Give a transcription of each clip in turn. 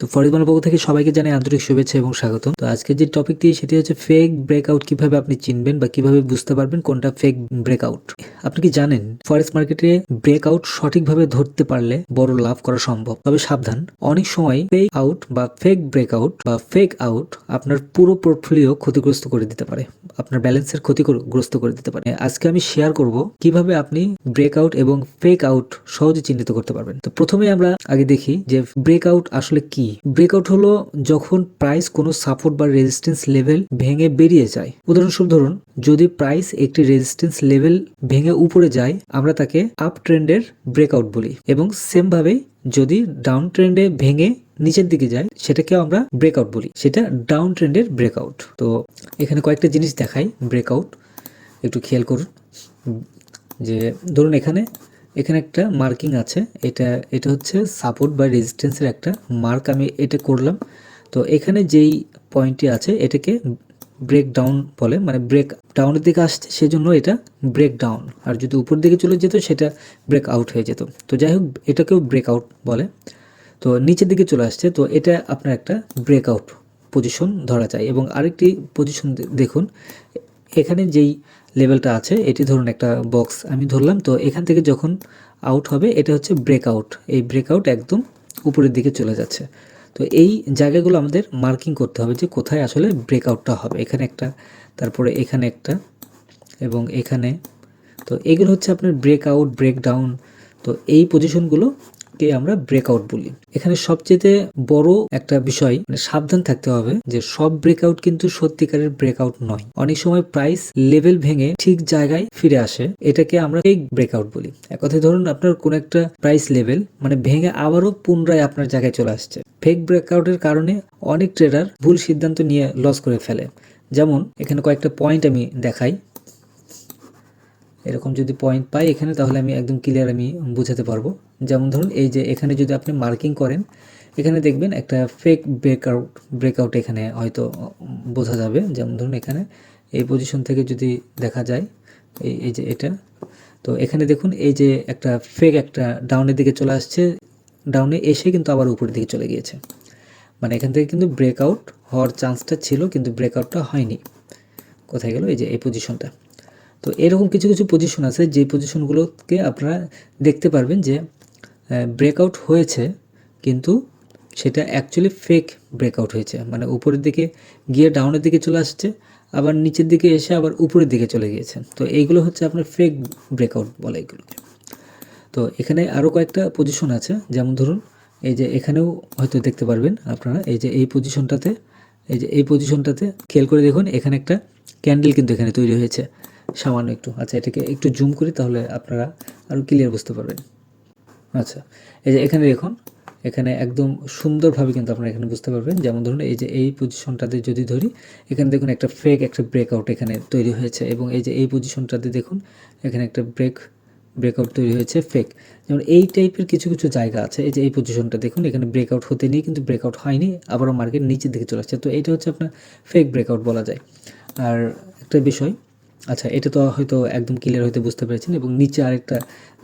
তো ফরিদ পক্ষ থেকে সবাইকে জানাই আন্তরিক শুভেচ্ছা এবং স্বাগতম। তো আজকে যে টপিক দিয়ে সেটি হচ্ছে ফেক ব্রেকআউট কীভাবে আপনি চিনবেন বা কীভাবে বুঝতে পারবেন কোনটা ফেক ব্রেকআউট আপনি কি জানেন ফরেক্স মার্কেটে ব্রেকআউট সঠিকভাবে ধরতে পারলে বড় লাভ করা সম্ভব। তবে সাবধান, অনেক সময় ফেক আউট বা ফেক ব্রেকআউট বা ফেক আউট আপনার পুরো পোর্টফোলিও ক্ষতিগ্রস্ত করে দিতে পারে। আপনার ব্যালেন্সের ক্ষতিগ্রস্ত করে দিতে পারে। আজকে আমি শেয়ার করব কীভাবে আপনি ব্রেকআউট এবং ফেক আউট সহজে চিহ্নিত করতে পারবেন। তো প্রথমে আমরা আগে দেখি যে ব্রেকআউট আসলে কি। ব্রেকআউট হলো যখন প্রাইস কোনো সাপোর্ট বা রেজিস্ট্যান্স লেভেল ভেঙে বেরিয়ে যায়। উদাহরণস্বরূপ ধরুন, যদি প্রাইস একটি রেজিস্ট্যান্স লেভেল ভেঙে উপরে যায়, আমরা তাকে আপ ট্রেন্ডের ব্রেকআউট বলি এবং সেম ভাবে যদি ডাউন ট্রেন্ডে ভেঙে নিচের দিকে যায় সেটাকে আমরা ব্রেকআউট বলি। সেটা ডাউন ট্রেন্ডের ব্রেকআউট তো এখানে কয়েকটা জিনিস দেখাই ব্রেকআউট একটু খেয়াল করুন যে ধরুন এখানে এখানে একটা মার্কিং আছে। এটা এটা হচ্ছে সাপোর্ট বা রেজিস্ট্যান্সের একটা মার্ক আমি এটা করলাম। তো এখানে যেই পয়েন্টটি আছে, এটাকে ব্রেক ডাউন বলে মানে ব্রেক ডাউনের দিকে আসছে, সেজন্য এটা ব্রেক ডাউন আর যদি উপর দিকে চলে যেত, সেটা ব্রেক আউট হয়ে যেত। তো যাই হোক, এটাকেও ব্রেক আউট বলে। তো নিচের দিকে চলে আসছে, তো এটা আপনার একটা ব্রেকআউট পজিশন ধরা যায়। এবং আরেকটি পজিশন দেখুন, এখানে যেই লেভেলটা আছে, এটি ধরুন একটা বক্স আমি ধরলাম, তো এখান থেকে যখন আউট হবে, এটা হচ্ছে ব্রেকআউট এই ব্রেকআউট একদম উপরের দিকে চলে যাচ্ছে। তো এই জায়গাগুলো আমাদের মার্কিং করতে হবে যে কোথায় আসলে ব্রেকআউটটা হবে। এখানে একটা, তারপরে এখানে একটা এবং এখানে। তো এগুলো হচ্ছে আপনার ব্রেকআউট ব্রেকডাউন তো এই পজিশনগুলো কে আমরা ব্রেকআউট বলি। এখানে সবচেয়ে বড় একটা বিষয় মানে সাবধান থাকতে হবে যে সব ব্রেকআউট কিন্তু সত্যিকারের ব্রেকআউট নয়। অনেক সময় প্রাইস লেভেল ভেঙে ঠিক জায়গায় ফিরে আসে, এটাকে আমরা ফেক ব্রেকআউট বলি। এক কথায় ধরুন আপনার কোন একটা প্রাইস লেভেল মানে ভেঙে আবারও পুনরায় আপনার জায়গায় চলে আসছে। ফেক ব্রেকআউটের কারণে অনেক ট্রেডার ভুল সিদ্ধান্ত নিয়ে লস করে ফেলে। যেমন, এখানে কয়েকটা পয়েন্ট আমি দেখাই। এরকম যদি পয়েন্ট পাই এখানে, তাহলে আমি একদম ক্লিয়ার আমি বোঝাতে পারব। যেমন ধরুন, এই যে এখানে যদি আপনি মার্কিং করেন, এখানে দেখবেন একটা ফেক ব্রেকআউট ব্রেকআউট এখানে হয়তো বোঝা যাবে। যেমন ধরুন, এখানে এই পজিশন থেকে যদি দেখা যায়, এই এই যে এটা, তো এখানে দেখুন, এই যে একটা ফেক একটা ডাউনের দিকে চলে আসছে। ডাউনে এসে কিন্তু আবার উপরের দিকে চলে গিয়েছে। মানে এখান থেকে কিন্তু ব্রেকআউট হওয়ার চান্সটা ছিল, কিন্তু ব্রেকআউটটা হয়নি। কোথায় গেল? এই যে, এই পজিশনটা তো এরকম কিছু কিছু পজিশন আছে, যে পজিশনগুলোকে আপনারা দেখতে পারবেন যে ব্রেকআউট হয়েছে, কিন্তু সেটা অ্যাকচুয়ালি ফেক ব্রেকআউট হয়েছে। মানে উপরের দিকে গিয়ে ডাউনের দিকে চলে আসছে, আবার নিচের দিকে এসে আবার উপরের দিকে চলে গিয়েছে। তো এইগুলো হচ্ছে আপনার ফেক ব্রেকআউট বলে এগুলোকে। তো এখানে আরও কয়েকটা পজিশন আছে, যেমন ধরুন, এই যে এখানেও হয়তো দেখতে পারবেন আপনারা, এই যে এই পজিশনটাতে এই যে এই পজিশনটাতে খেয়াল করে দেখুন, এখানে একটা ক্যান্ডেল কিন্তু এখানে তৈরি হয়েছে। সামান্য একটু। আচ্ছা এটাকে একটু জুম করি তাহলে আপনারা আরও ক্লিয়ার বুঝতে পারবেন। আচ্ছা এই যে এখানে দেখুন, এখানে একদম সুন্দরভাবে কিন্তু আপনারা এখানে বুঝতে পারবেন। যেমন ধরুন, এই যে এই পজিশনটাতে যদি ধরি, এখানে দেখুন একটা ফেক একটা ব্রেকআউট এখানে তৈরি হয়েছে এবং এই যে এই পজিশনটাতে দেখুন, এখানে একটা ব্রেক ব্রেকআউট তৈরি হয়েছে ফেক যেমন এই টাইপের কিছু কিছু জায়গা আছে, এই যে এই পজিশনটা দেখুন, এখানে ব্রেকআউট হতে নিয়ে কিন্তু ব্রেকআউট হয়নি, আবারও মার্কেট নিচের দিকে চলে আসছে। তো এটা হচ্ছে আপনার ফেক ব্রেকআউট বলা যায়। আর একটা বিষয় আচ্ছা এটা তো হয়তো একদম ক্লিয়ার হয়তো বুঝতে পেরেছেন এবং নিচে আরেকটা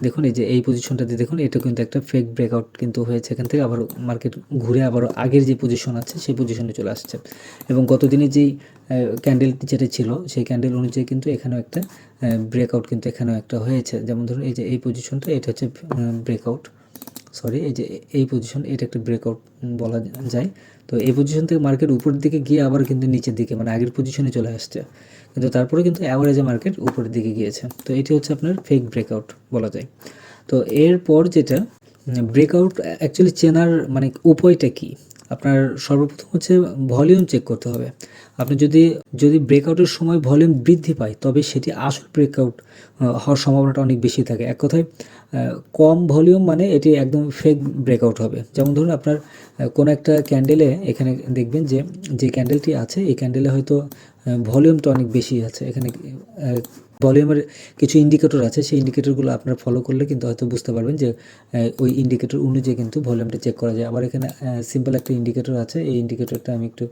দেখুন, এই যে এই পজিশনটাতে দেখুন, এটা কিন্তু একটা ফেক ব্রেকআউট কিন্তু হয়েছে এখান থেকে, আবার মার্কেট ঘুরে আবারও আগের যে পজিশন আছে, সেই পজিশনে চলে আসছে। এবং গতদিনে যেই ক্যান্ডেল যেটা ছিল, সেই ক্যান্ডেল অনুযায়ী কিন্তু এখানেও একটা ব্রেকআউট কিন্তু এখানেও একটা হয়েছে। যেমন ধরুন, এই যে এই পজিশনটা এটা হচ্ছে ব্রেকআউট সরি এই যে এই পজিশন এটা একটা ব্রেকআউট বলা যায়। তো এই পজিশন থেকে মার্কেট উপরের দিকে গিয়ে আবার কিন্তু নিচের দিকে মানে আগের পজিশনে চলে আসছে। কিন্তু তারপরে কিন্তু অ্যাভারেজে মার্কেট উপরের দিকে গিয়েছে। তো এটি হচ্ছে আপনার ফেক ব্রেকআউট বলা যায়। তো এরপর যেটা ব্রেকআউট অ্যাকচুয়ালি চেনার মানে উপায়টা কি? আপনার সর্বপ্রথম হচ্ছে ভলিউম চেক করতে হবে। আপনি যদি যদি ব্রেকআউটের সময় ভলিউম বৃদ্ধি পায়, তবে সেটি আসল ব্রেকআউট হওয়ার সম্ভাবনাটা অনেক বেশি থাকে। এক কথায় কম ভলিউম মানে এটি একদম ফেক ব্রেকআউট হবে। যেমন ধরুন আপনার কোনো একটা ক্যান্ডেলে এখানে দেখবেন যে যে ক্যান্ডেলটি আছে, এই ক্যান্ডেলে হয়তো ভলিউমটা অনেক বেশি আছে। এখানে ভলিউমের কিছু ইন্ডিকেটর আছে, সেই ইন্ডিকেটরগুলো আপনার ফলো করলে কিন্তু হয়তো বুঝতে পারবেন যে ওই ইন্ডিকেটর অনুযায়ী কিন্তু ভলিউমটা চেক করা যায়। আবার এখানে সিম্পল একটা ইন্ডিকেটর আছে, এই ইন্ডিকেটরটা আমি একটু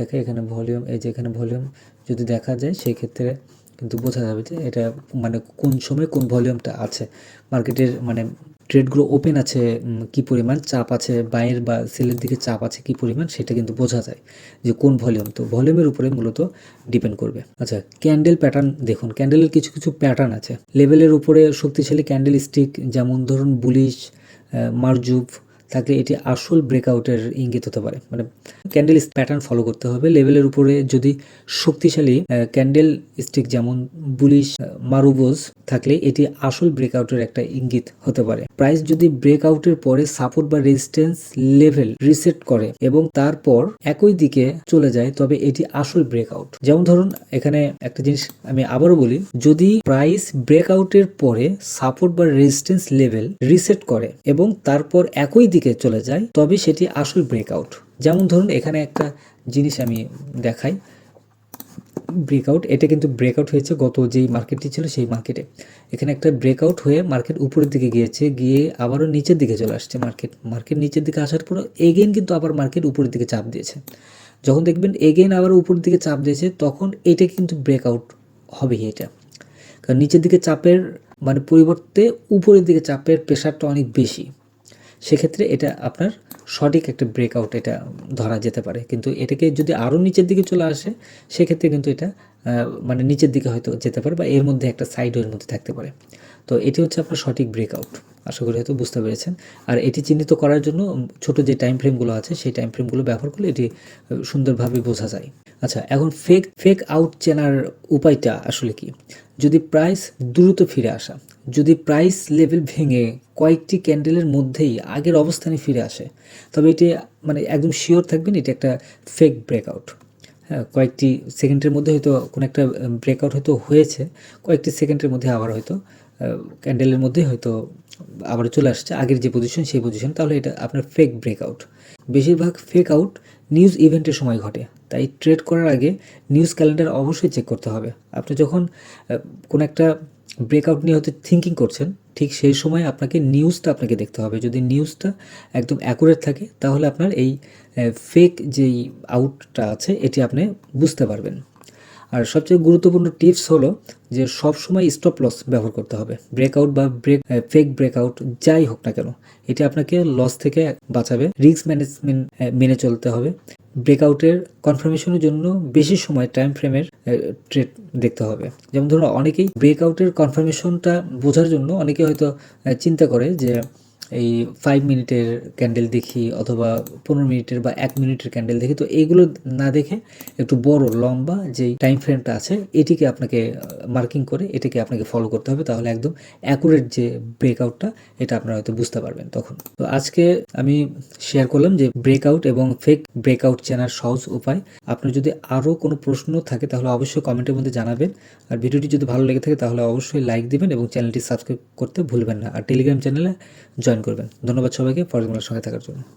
দেখাই এখানে ভলিউম, এই যে এখানে ভলিউম যদি দেখা যায় সেই ক্ষেত্রে কিন্তু বোঝা যাবে যে এটা মানে কোন সময় কোন ভলিউমটা আছে। মার্কেটের মানে ট্রেডগুলো ওপেন আছে কি পরিমাণ চাপ আছে বাইয়ের বা সেলের দিকে চাপ আছে কি পরিমাণ, সেটা কিন্তু বোঝা যায় যে কোন ভলিউম। তো ভলিউমের উপরে মূলত ডিপেন্ড করবে। আচ্ছা ক্যান্ডেল প্যাটার্ন দেখুন, ক্যান্ডেলের কিছু কিছু প্যাটার্ন আছে। লেভেলের উপরে শক্তিশালী ক্যান্ডেল স্টিক, যেমন ধরুন বুলিশ মারজুব থাকলে এটি আসল ব্রেকআউটের ইঙ্গিত হতে পারে। মানে ক্যান্ডেল প্যাটার্ন ফলো করতে হবে। লেভেলের উপরে যদি শক্তিশালী ক্যান্ডেল স্টিক যেমন বুলিশ মারুবোজ থাকলে এটি আসল ব্রেকআউটের একটা ইঙ্গিত হতে পারে। প্রাইস যদি ব্রেকআউটের পরে সাপোর্ট বা রেজিস্ট্যান্স লেভেল রিসেট করে এবং তারপর একই দিকে চলে যায়, তবে এটি আসল ব্রেকআউট। যেমন ধরুন, এখানে একটা জিনিস আমি আবারও বলি, যদি প্রাইস ব্রেকআউটের পরে সাপোর্ট বা রেজিস্ট্যান্স লেভেল রিসেট করে এবং তারপর একই দিকে চলে যায় তবে সেটি আসল ব্রেকআউট যেমন ধরুন, এখানে একটা জিনিস আমি দেখাই। ব্রেকআউট এটা কিন্তু ব্রেকআউট হয়েছে গত যেই মার্কেটটি ছিল সেই মার্কেটে এখানে একটা ব্রেকআউট হয়ে মার্কেট উপরের দিকে গিয়েছে, গিয়ে আবারও নিচের দিকে চলে আসছে মার্কেট মার্কেট নিচের দিকে আসার পর এগেন কিন্তু আবার মার্কেট উপরের দিকে চাপ দিয়েছে। যখন দেখবেন এগেন আবার উপরের দিকে চাপ দিয়েছে, তখন এটা কিন্তু ব্রেকআউট হবেই এটা। কারণ নিচের দিকে চাপের মানে পরিবর্তে উপরের দিকে চাপের প্রেশারটা অনেক বেশি। সেক্ষেত্রে এটা আপনার সঠিক একটা ব্রেকআউট এটা ধরা যেতে পারে। কিন্তু এটাকে যদি আরও নিচের দিকে চলে আসে, সেক্ষেত্রে কিন্তু এটা মানে নিচের দিকে হয়তো যেতে পারে বা এর মধ্যে একটা সাইড এর মধ্যে থাকতে পারে। তো এটি হচ্ছে আপনার সঠিক ব্রেকআউট আশা করি হয়তো বুঝতে পেরেছেন। আর এটি চিহ্নিত করার জন্য ছোট যে টাইম ফ্রেমগুলো আছে, সেই টাইম ফ্রেমগুলো ব্যবহার করলে এটি সুন্দরভাবে বোঝা যায়। আচ্ছা এখন ফেক ফেক আউট চেনার উপায়টা আসলে কি? যদি প্রাইস দ্রুত ফিরে আসা যদি প্রাইস লেভেল ভেঙে কয়েকটি ক্যান্ডেলের মধ্যেই আগের অবস্থানে ফিরে আসে, তবে এটি মানে একদম শিওর থাকবেন এটা একটা ফেক ব্রেকআউট হ্যাঁ কয়েকটি সেকেন্ডের মধ্যে হয়তো কোনো একটা ব্রেকআউট হয়তো হয়েছে, কয়েকটি সেকেন্ডের মধ্যে আবার হয়তো ক্যান্ডেলের মধ্যে হয়তো আবার চলে আসছে। আগের যে পজিশন সেই পজিশন তাহলে এটা আপনার ফেক ব্রেকআউট বেশিরভাগ ফেক আউট নিউজ ইভেন্টের সময় ঘটে, তাই ট্রেড করার আগে নিউজ ক্যালেন্ডার অবশ্যই চেক করতে হবে। আপনি যখন কোনো একটা ব্রেকআউট নিয়ে হয়তো থিঙ্কিং করছেন, ঠিক সেই সময় আপনাকে নিউজটা আপনাকে দেখতে হবে। যদি নিউজটা একদম অ্যাকুরেট থাকে, তাহলে আপনার এই ফেক যেই আউটটা আছে, এটি আপনি বুঝতে পারবেন। আর সবচেয়ে গুরুত্বপূর্ণ টিপস হলো যে সব সময় স্টপ লস ব্যবহার করতে হবে। ব্রেকআউট বা ব্রেক ফেক ব্রেকআউট যাই হোক না কেন, এটি আপনাকে লস থেকে বাঁচাবে। রিস্ক ম্যানেজমেন্ট মেনে চলতে হবে। ব্রেকআউটের কনফার্মেশনের জন্য বেশি সময় টাইম ফ্রেমের ট্রেড দেখতে হবে। যেমন ধরুন অনেকেই ব্রেকআউটের কনফার্মেশনটা বোঝার জন্য অনেকে হয়তো চিন্তা করে যে এই ফাইভ মিনিটের ক্যান্ডেল দেখি অথবা পনেরো মিনিটের বা এক মিনিটের ক্যান্ডেল দেখি। তো এইগুলো না দেখে একটু বড়, লম্বা যেই টাইম ফ্রেমটা আছে, এটিকে আপনাকে মার্কিং করে এটাকে আপনাকে ফলো করতে হবে। তাহলে একদম অ্যাকুরেট যে ব্রেকআউটটা এটা আপনারা হয়তো বুঝতে পারবেন তখন। তো আজকে আমি শেয়ার করলাম যে ব্রেকআউট এবং ফেক ব্রেকআউট চেনার সহজ উপায়। আপনার যদি আরও কোনো প্রশ্ন থাকে, তাহলে অবশ্যই কমেন্টের মধ্যে জানাবেন। আর ভিডিওটি যদি ভালো লেগে থাকে, তাহলে অবশ্যই লাইক দিবেন এবং চ্যানেলটি সাবস্ক্রাইব করতে ভুলবেন না। আর টেলিগ্রাম চ্যানেলে জয়েন করবেন। ধন্যবাদ সবাইকে পরের সঙ্গে থাকার জন্য।